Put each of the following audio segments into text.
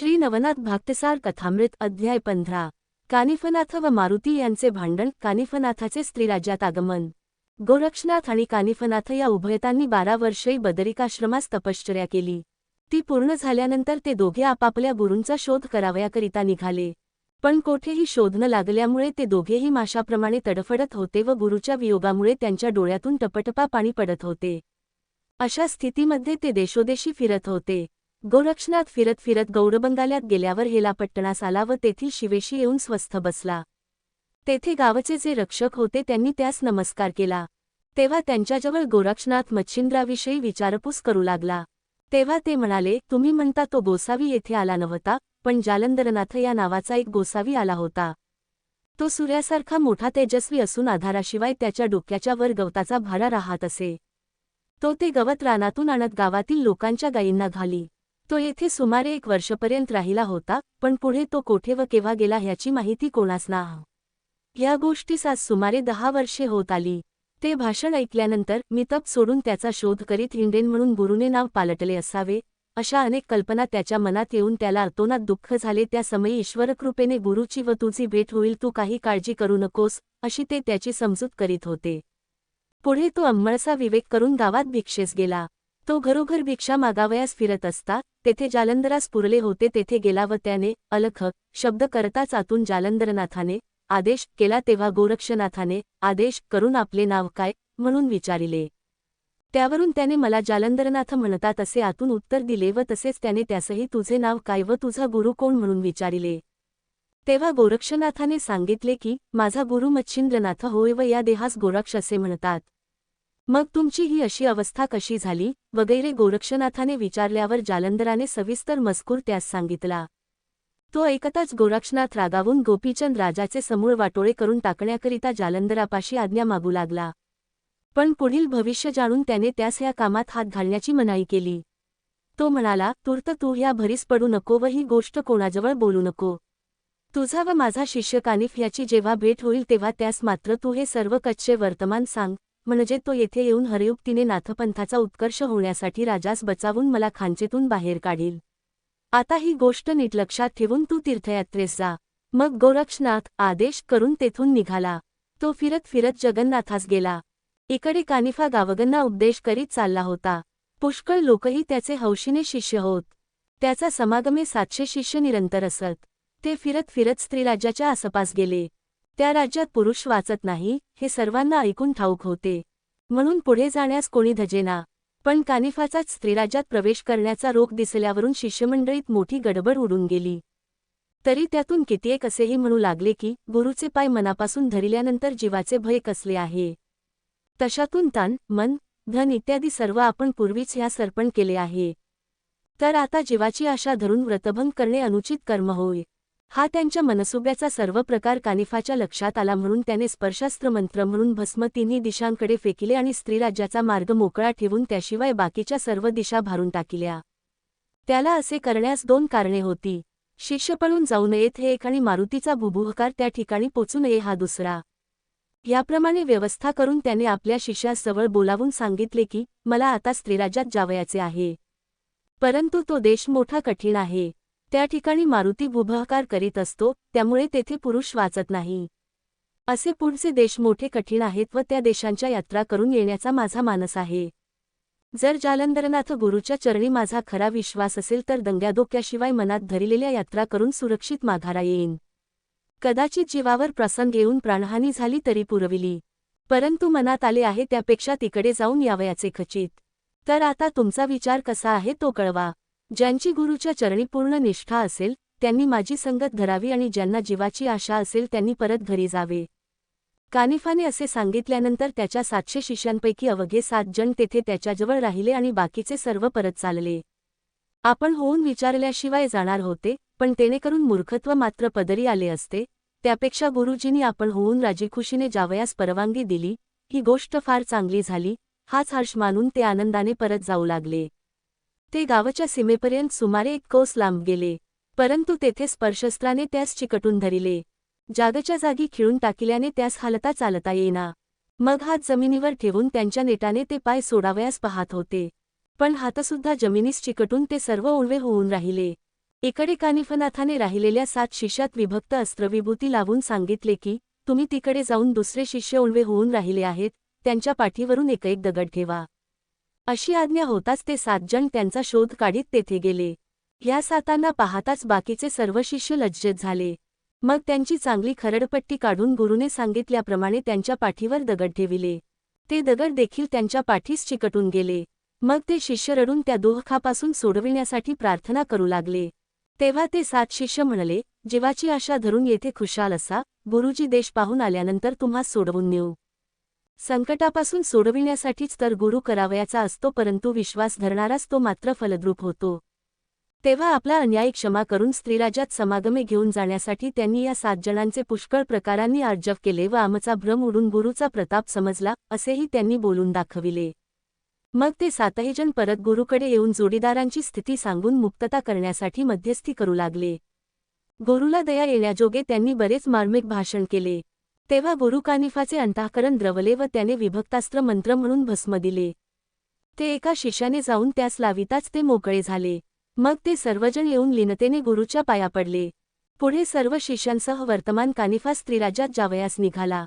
श्री नवनाथ भाक्तिसार कथामृत अध्याय पंधरा. कानिफनाथ व मारुती यांचे भांडण कानिफनाथाचे स्त्रीराज्यात आगमन. गोरक्षनाथ आणि कानिफनाथ या उभयतांनी बारा वर्षे बदरिकाश्रमास तपश्चर्या केली. ती पूर्ण झाल्यानंतर ते दोघे आपापल्या गुरूंचा शोध करावयाकरिता निघाले. पण कोठेही शोध न लागल्यामुळे ते दोघेही माशाप्रमाणे तडफडत होते व गुरुच्या वियोगामुळे त्यांच्या डोळ्यातून टपटपा पाणी पडत होते. अशा स्थितीमध्ये ते देशोदेशी फिरत होते. गोरक्षनाथ फिरत फिरत गौरबंगाल्यात गेल्यावर हेलापट्टणास आला व तेथील शिवेशी येऊन स्वस्थ बसला. तेथे गावचे जे रक्षक होते त्यांनी त्यास नमस्कार केला. तेव्हा त्यांच्याजवळ गोरक्षनाथ मच्छिंद्राविषयी विचारपूस करू लागला. तेव्हा ते म्हणाले तुम्ही म्हणता तो गोसावी येथे आला नव्हता पण जालंदरनाथ या नावाचा एक गोसावी आला होता. तो सूर्यासारखा मोठा तेजस्वी असून आधाराशिवाय त्याच्या डोक्याच्या वर गवताचा भारा राहत असे. तो ते गवत रानातून आणत गावातील लोकांच्या गायींना घाली. तो येथे सुमारे एक वर्षपर्यंत राहिला होता पण पुढे तो कोठे व केव्हा गेला ह्याची माहिती कोणास ना. या गोष्टीस आज सुमारे दहा वर्षे होत आली. ते भाषण ऐकल्यानंतर मी तप सोडून त्याचा शोध करीत हिंडेन म्हणून गुरुने नाव पालटले असावे अशा अनेक कल्पना त्याच्या मनात येऊन त्याला अतोनात दुःख झाले त्या समयी ईश्वरकृपेने गुरुची व तुझी भेट होईल तू काही काळजी करू नकोस अशी ते त्याची समजूत करीत होते. पुढे तो अंमळसा विवेक करून गावात भिक्षेस गेला. तो घरोघर भिक्षा मागावयास फिरत असता तेथे जालंधरास पुरले होते तेथे गेला व त्याने अलख शब्द करताच आतून जालंधरनाथाने आदेश केला तेव्हा गोरक्षनाथाने आदेश करून आपले नाव काय म्हणून विचारिले. त्यावरून त्याने मला जालंधरनाथ म्हणतात असे आतून उत्तर दिले व तसेच त्याने त्यासही तुझे नाव काय व तुझा गुरु कोण म्हणून विचारिले. तेव्हा गोरक्षनाथाने सांगितले की माझा गुरु मच्छिंद्रनाथ होय व या देहास गोरक्ष असे म्हणतात. मग तुमची ही अशी अवस्था कशी झाली? वगैरे गोरक्षनाथाने विचारल्यावर जालंधराने सविस्तर मजकूर त्यास सांगितला. तो ऐकताच गोरक्षनाथ रागावून गोपीचंद राजाचे समूळ वाटोळे करून टाकण्याकरिता जालंधरापाशी आज्ञा मागू लागला. पण पुढील भविष्य जाणून त्याने त्यास या कामात हात घालण्याची मनाई केली. तो म्हणाला तूर्त तू ह्या भरीस पडू नको व ही गोष्ट कोणाजवळ बोलू नको. तुझा व माझा शिष्य कानिफ याची जेव्हा भेट होईल तेव्हा त्यास मात्र तू हे सर्व कच्चे वर्तमान सांग. म्हणजे तो येथे येऊन हरयुक्तीने नाथपंथाचा उत्कर्ष होण्यासाठी राजास बचावून मला खांचेतून बाहेर काढील. आता ही गोष्ट नीट लक्षात ठेवून तू तीर्थयात्रेस जा. मग गोरक्षनाथ आदेश करून तेथून निघाला. तो फिरत फिरत जगन्नाथास गेला. इकडे कानिफा गावगंना उपदेश करीत चालला होता. पुष्कळ लोकही त्याचे हौशीने शिष्य होत. त्याचा समागमे सातशे शिष्य निरंतर असत. ते फिरत फिरत स्त्रीराज्याच्या आसपास गेले. त्या राज्यात पुरुष वाचत नाही हे सर्वांना ऐकून ठाऊक होते. म्हणून पुढे जाण्यास कोणी धजेना पण कानिफाचाच स्त्रीराज्यात प्रवेश करण्याचा रोग दिसल्यावरून शिष्यमंडळीत मोठी गडबड उडून गेली. तरी त्यातून कित्येक असेही म्हणू लागले की गुरुचे पाय मनापासून धरिल्यानंतर जीवाचे भय कसले आहे? तशातून तान मन धन इत्यादी सर्व आपण पूर्वीच ह्या सर्पण केले आहे. तर आता जीवाची आशा धरून व्रतभंग करणे अनुचित कर्म होय. हा त्यांच्या मनसुब्याचा सर्व प्रकार कानिफाच्या लक्षात आला म्हणून त्याने स्पर्शास्त्र मंत्र म्हणून भस्म तिन्ही दिशांकडे फेकिले आणि स्त्रीराज्याचा मार्ग मोकळा ठेवून त्याशिवाय बाकीच्या सर्व दिशा भारून टाकिल्या. त्याला असे करण्यास दोन कारणे होती. शिष्य पळून जाऊ नयेत हे एक आणि मारुतीचा भुभुहकार त्या ठिकाणी पोचू नये हा दुसरा. याप्रमाणे व्यवस्था करून त्याने आपल्या शिष्यासवळ बोलावून सांगितले की मला आता स्त्रीराज्यात जावयाचे आहे. परंतु तो देश मोठा कठीण आहे. त्या ठिकाणी मारुती बुभहकार करीत असतो त्यामुळे तेथे पुरुष वाचत नाही. असे पुढचे देश मोठे कठीण आहेत व त्या देशांच्या यात्रा करून येण्याचा माझा मानस आहे. जर जालंधरनाथ गुरुच्या चरणी माझा खरा विश्वास असेल तर दंग्यादोक्याशिवाय मनात धरिलेल्या यात्रा करून सुरक्षित माघारा येईन. कदाचित जीवावर प्रसंग येऊन प्राणहानी झाली तरी पुरविली. परंतु मनात आले आहे त्यापेक्षा तिकडे जाऊन यावयाचे खचित. तर आता तुमचा विचार कसा आहे तो कळवा. ज्यांची गुरुच्या चरणी पूर्ण निष्ठा असेल त्यांनी माझी संगत धरावी आणि ज्यांना जीवाची आशा असेल त्यांनी परत घरी जावे. कानिफाने असे सांगितल्यानंतर त्याच्या सातशे शिष्यांपैकी अवघे सात जण तेथे त्याच्याजवळ राहिले आणि बाकीचे सर्व परत चालले. आपण होऊन विचारल्याशिवाय जाणार होते पण तेणेकरून मूर्खत्व मात्र पदरी आले असते त्यापेक्षा गुरुजींनी आपण होऊन राजीखुशीने जावयास परवानगी दिली ही गोष्ट फार चांगली झाली हाच हर्ष मानून ते आनंदाने परत जाऊ लागले. ते गावाच्या सीमेपर्यंत सुमारे एक कोस लांब गेले परंतु तेथे स्पर्शस्त्राने त्यास चिकटून धरिले. जागच्या जागी खिळून टाकिल्याने त्यास हालता चालता येईना. मग हात जमिनीवर ठेवून त्यांच्या नेटाने ते पाय सोडावयास पाहत होते. पण हातसुद्धा जमिनीस चिकटून ते सर्व ओळवे होऊन राहिले. इकडे कानिफनाथाने राहिलेल्या सात शिष्यात विभक्त अस्त्रविभूती लावून सांगितले की तुम्ही तिकडे जाऊन दुसरे शिष्य उलवे होऊन राहिले आहेत त्यांच्या पाठीवरून एक एक दगड ठेवा. अशी आज्ञा होताच ते सात जण त्यांचा शोध काढीत तेथे गेले. ह्या सातांना पाहताच बाकीचे सर्व शिष्य लज्जत झाले. मग त्यांची चांगली खरडपट्टी काढून गुरुने सांगितल्याप्रमाणे त्यांच्या पाठीवर दगड ठेविले. ते दगड देखील त्यांच्या पाठीस चिकटून गेले. मग ते शिष्य रडून त्या दोहखापासून सोडविण्यासाठी प्रार्थना करू लागले. तेव्हा ते सात शिष्य म्हणाले जीवाची आशा धरून येथे खुशाल असा गुरुजी देश पाहून आल्यानंतर तुम्हा सोडवून नेऊ. संकटापासून सोडविण्यासाठीच तर गुरु करावयाचा असतो परंतु विश्वास धरणाराच तो मात्र फलद्रूप होतो. तेव्हा आपला अन्याय क्षमा करून स्त्रीराजात समागमे घेऊन जाण्यासाठी त्यांनी या सात जणांचे पुष्कळ प्रकारांनी अर्जव केले व आमचा भ्रम उडून गुरुचा प्रताप समजला असेही त्यांनी बोलून दाखविले. मग ते सातही जण परत गुरुकडे येऊन जोडीदारांची स्थिती सांगून मुक्तता करण्यासाठी मध्यस्थी करू लागले. गुरुला दया येण्याजोगे त्यांनी बरेच मार्मिक भाषण केले. तेव्हा गुरु कानिफाचे अंतःकरण द्रवले व त्याने विभक्तास्त्र मंत्र म्हणून भस्म दिले. ते एका शिष्याने जाऊन त्यास लाविताच ते मोकळे झाले. मग ते सर्वजण येऊन लिनतेने गुरुच्या पाया पडले. पुढे सर्व शिष्यांसह वर्तमान कानिफा स्त्रीराज्यात जावयास निघाला.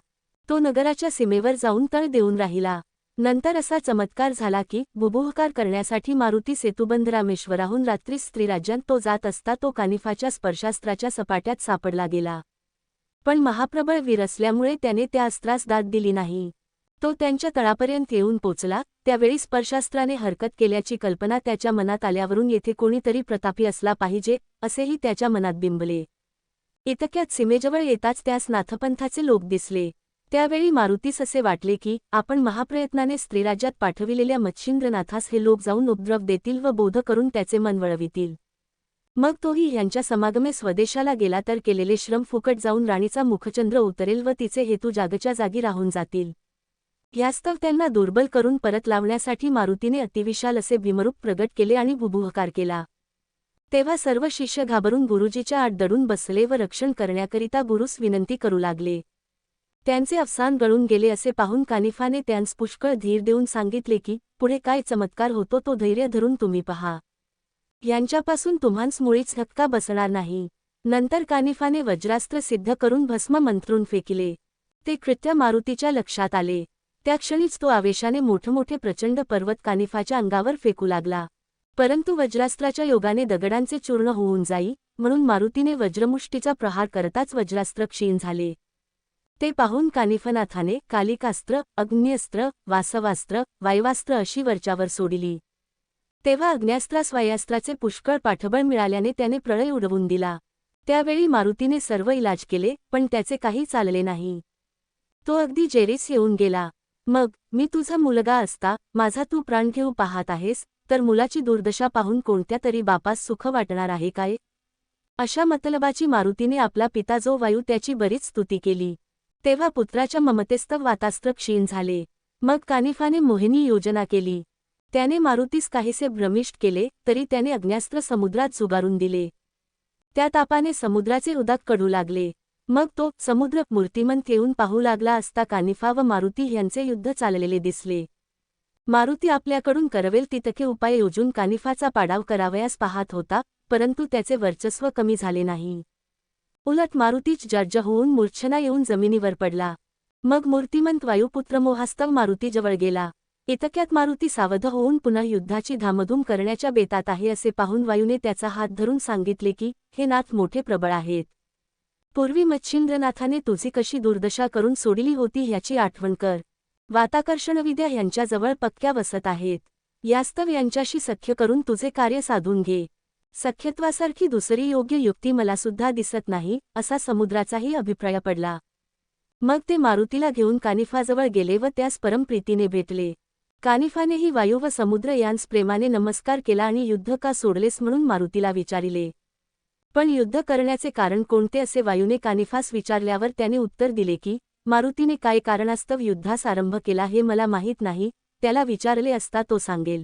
तो नगराच्या सीमेवर जाऊन तळ देऊन राहिला. नंतर असा चमत्कार झाला की बुबुहकार करण्यासाठी मारुती सेतुबंध रामेश्वराहून रात्री स्त्रीराज्यात तो जात असता तो कानिफाच्या स्पर्शास्त्राच्या सपाट्यात सापडला गेला. पण महाप्रबळ वीर असल्यामुळे त्याने त्या अस्त्रास दाद दिली नाही. तो त्यांच्या तळापर्यंत येऊन पोचला त्यावेळी स्पर्शास्त्राने हरकत केल्याची कल्पना त्याच्या मनात आल्यावरून येथे कोणीतरी प्रतापी असला पाहिजे असेही त्याच्या मनात बिंबले. इतक्यात सीमेजवळ येताच त्यास नाथपंथाचे लोक दिसले. त्यावेळी मारुतीस असे वाटले की आपण महाप्रयत्नाने स्त्रीराज्यात पाठविलेल्या मच्छिंद्रनाथास हे लोक जाऊन उपद्रव देतील व बोध करून त्याचे मन वळवितील. मग तोही ह्यांच्या समागमे स्वदेशाला गेला तर केलेले श्रम फुकट जाऊन राणीचा मुखचंद्र उतरेल व तिचे हेतू जागच्या जागी राहून जातील. यास्तव त्यांना दुर्बल करून परत लावण्यासाठी मारुतीने अतिविशाल असे भीमरूप प्रगट केले आणि बुबुहकार केला. तेव्हा सर्व शिष्य घाबरून गुरुजीच्या आड दडून बसले व रक्षण करण्याकरिता गुरुस विनंती करू लागले. त्यांचे अफसान गळून गेले असे पाहून कानिफाने त्यांस पुष्कळ धीर देऊन सांगितले की पुढे काय चमत्कार होतो तो धैर्य धरून तुम्ही पहा. यांच्यापासून तुम्हांस मुळीच धक्का बसणार नाही. नंतर कानिफाने वज्रास्त्र सिद्ध करून भस्म मंत्रून फेकिले. ते कृत्य मारुतीच्या लक्षात आले. त्या क्षणीच तो आवेशाने मोठमोठे प्रचंड पर्वत कानिफाच्या अंगावर फेकू लागला. परंतु वज्रास्त्राच्या योगाने दगडांचे चूर्ण होऊन जाई म्हणून मारुतीने वज्रमुष्टीचा प्रहार करताच वज्रास्त्र क्षीण झाले. ते पाहून कानिफनाथाने कालिकास्त्र अग्न्यस्त्र वासवास्त्र वायवास्त्र अशी वरच्यावर सोडिली. तेव्हा अग्न्यास्त्रास वायास्त्राचे पुष्कळ पाठबळ मिळाल्याने त्याने प्रळय उडवून दिला. त्यावेळी मारुतीने सर्व इलाज केले पण त्याचे काही चालले नाही. तो अगदी जेरीस येऊन गेला. मग मी तुझा मुलगा असता माझा तू प्राण घेऊ पाहत आहेस तर मुलाची दुर्दशा पाहून कोणत्या तरी बापास सुख वाटणार आहे काय? अशा मतलबाची मारुतीने आपला पिता जो वायू त्याची बरीच स्तुती केली. तेव्हा पुत्राच्या ममतेस्तव वातास्त्र क्षीण झाले. मग कानिफाने मोहिनी योजना केली. त्याने मारुतीस काहीसे भ्रमिष्ट केले तरी त्याने अग्न्यास्त्र समुद्रात जुगारून दिले. त्या तापाने समुद्राचे उदाक कडू लागले. मग तो समुद्र मूर्तिमंत येऊन पाहू लागला असता कानिफा व मारुती यांचे युद्ध चाललेले दिसले. मारुती आपल्याकडून करवेल तितके उपाय योजून कानिफाचा पाडाव करावयास पाहत होता परंतु त्याचे वर्चस्व कमी झाले नाही. उलट मारुतीच जर्ज होऊन मूर्छना येऊन जमिनीवर पडला. मग मूर्तिमंत वायुपुत्र मोहास्तव मारुतीजवळ गेला. इतक्यात मारुती सावध होऊन पुन्हा युद्धाची धामधूम करण्याच्या बेतात आहे असे पाहून वायूने त्याचा हात धरून सांगितले की हे नाथ मोठे प्रबळ आहेत. पूर्वी मच्छिंद्रनाथाने तुझी कशी दुर्दशा करून सोडिली होती ह्याची आठवण कर. वाताकर्षणविद्या यांच्याजवळ पक्क्या वसत आहेत. यास्तव यांच्याशी सख्य करून तुझे कार्य साधून घे. सख्यत्वासारखी दुसरी योग्य युक्ती मला सुद्धा दिसत नाही असा समुद्राचाही अभिप्राय पडला. मग ते मारुतीला घेऊन कानिफाजवळ गेले व त्यास परमप्रीतीने भेटले. कानिफानेही वायू व समुद्र यांस प्रेमाने नमस्कार केला आणि युद्ध का सोडलेस म्हणून मारुतीला विचारिले. पण युद्ध करण्याचे कारण कोणते असे वायूने कानिफास विचारल्यावर त्याने उत्तर दिले की मारुतीने काय कारणास्तव युद्धास आरंभ केला हे मला माहीत नाही त्याला विचारले असता तो सांगेल.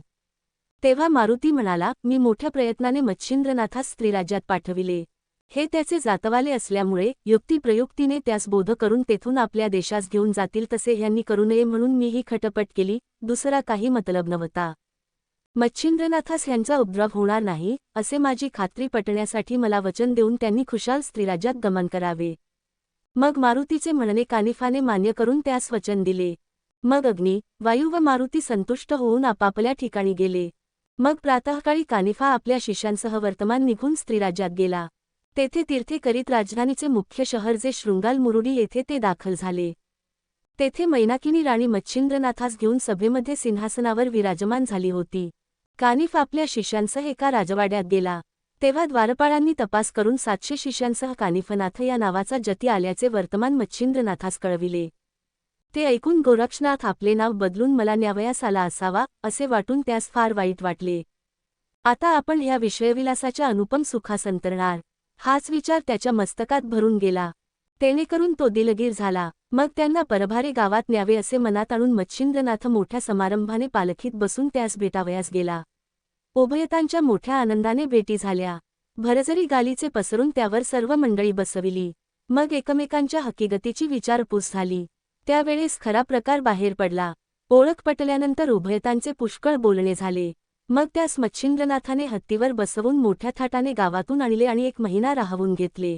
तेव्हा मारुती म्हणाला मी मोठ्या प्रयत्नाने मच्छिंद्रनाथास स्त्रीराज्यात पाठविले. हे त्याचे जातवाले असल्यामुळे युक्तिप्रयुक्तीने त्यास बोध करून तेथून आपल्या देशास घेऊन जातील तसे ह्यांनी करू नये म्हणून मी ही खटपट केली दुसरा काही मतलब नव्हता. मच्छिंद्रनाथास यांचा उपद्रव होणार नाही असे माझी खात्री पटण्यासाठी मला वचन देऊन त्यांनी खुशाल स्त्रीराज्यात गमन करावे. मग मारुतीचे म्हणणे कानिफाने मान्य करून त्यास वचन दिले. मग अग्नी वायू व मारुती संतुष्ट होऊन आपापल्या ठिकाणी गेले. मग प्रातःकाळी कानिफा आपल्या शिष्यांसह वर्तमान निघून स्त्रीराज्यात गेला. तेथे तीर्थे करीत राजधानीचे मुख्य शहर जे शृंगाल मुरुडी येथे ते दाखल झाले. तेथे मैनाकिनी राणी मच्छिंद्रनाथास घेऊन सभेमध्ये सिंहासनावर विराजमान झाली होती. कानिफ आपल्या शिष्यांसह एका राजवाड्यात गेला. तेव्हा द्वारपाळांनी तपास करून सातशे शिष्यांसह कानिफनाथ या नावाचा जती आल्याचे वर्तमान मच्छिंद्रनाथास कळविले. ते ऐकून गोरक्षनाथ आपले नाव बदलून मला न्यावयास आला असावा असे वाटून त्यास फार वाईट वाटले. आता आपण ह्या विषयविलासाच्या अनुपम सुखास अंतरणार हाच विचार त्याच्या मस्तकात भरून गेला. तेणेकरून तो दिलगीर झाला. मग त्यांना परभारे गावात न्यावे असे मनात आणून मच्छिंद्रनाथ मोठ्या समारंभाने पालखीत बसून त्यास भेटावयास गेला. उभयतांच्या मोठ्या आनंदाने भेटी झाल्या. भरजरी गालीचे पसरून त्यावर सर्व मंडळी बसविली. मग एकमेकांच्या हकीगतीची विचारपूस झाली. त्यावेळेस खरा प्रकार बाहेर पडला. ओळख पटल्यानंतर उभयतांचे पुष्कळ बोलणे झाले. मग त्यास मच्छिंद्रनाथाने हत्तीवर बसवून मोठ्या थाटाने गावातून आणले आणि एक महिना राहवून घेतले.